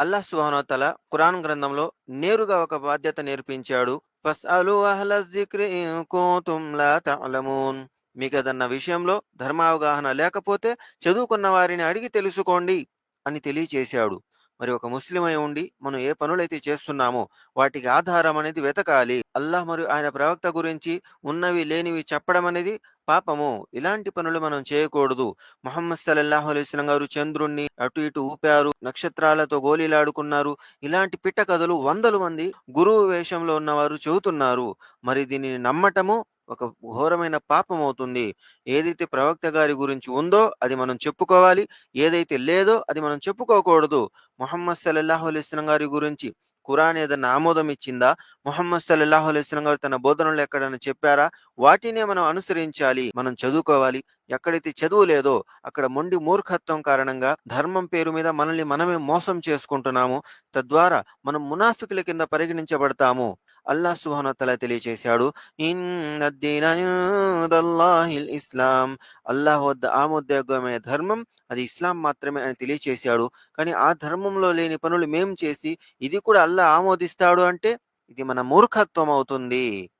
అల్లాహ్ సుహానోతల ఖురాన్ గ్రంథంలో నేరుగా ఒక బాధ్యత నేర్పించాడు. మీకదన్న అహ్ల జిక్రి ఇన్ విషయంలో ధర్మావగాహన లేకపోతే చదువుకున్న వారిని అడిగి తెలుసుకోండి అని తెలియచేశాడు. మరి ఒక ముస్లిం అయి ఉండి మనం ఏ పనులైతే చేస్తున్నామో వాటికి ఆధారం అనేది వెతకాలి. అల్లాహ్ మరియు ఆయన ప్రవక్త గురించి ఉన్నవి లేనివి చెప్పడం అనేది పాపము. ఇలాంటి పనులు మనం చేయకూడదు. మొహమ్మద్ సల్లల్లాహు అలైస్లం గారు చంద్రుణ్ణి అటు ఇటు ఊపారు. నక్షత్రాలతో గోళీలాడుకున్నారు ఇలాంటి పిట్ట కథలు వందల మంది గురువు వేషంలో ఉన్నవారు చెబుతున్నారు. మరి దీనిని నమ్మటము ఒక ఘోరమైన పాపం అవుతుంది ఏదైతే ప్రవక్త గారి గురించి ఉందో అది మనం చెప్పుకోవాలి. ఏదైతే లేదో అది మనం చెప్పుకోకూడదు. మొహమ్మద్ సల్లాహు అలైస్లం గారి గురించి ఖురాన్ ఏదైనా ఆమోదం ఇచ్చిందా? మొహమ్మద్ సల్లాహు అలైస్లం గారు తన బోధనలు ఎక్కడైనా చెప్పారా? వాటినే మనం అనుసరించాలి. మనం చదువుకోవాలి. ఎక్కడైతే చదువు లేదో అక్కడ మొండి మూర్ఖత్వం కారణంగా ధర్మం పేరు మీద మనల్ని మనమే మోసం చేసుకుంటున్నాము. తద్వారా మనం మునాఫికుల కింద పరిగణించబడతాము. అల్లాహ్ సుబ్హానహు తెలియచేశాడు. ఇస్లాం. అల్లాహ్ వద్ద ఆమోదయోగ్యమైన ధర్మం అది ఇస్లాం మాత్రమే అని తెలియచేశాడు. కానీ ఆ ధర్మంలో లేని పనులు మేము చేసి ఇది కూడా అల్లా ఆమోదిస్తాడు అంటే ఇది మన మూర్ఖత్వం అవుతుంది.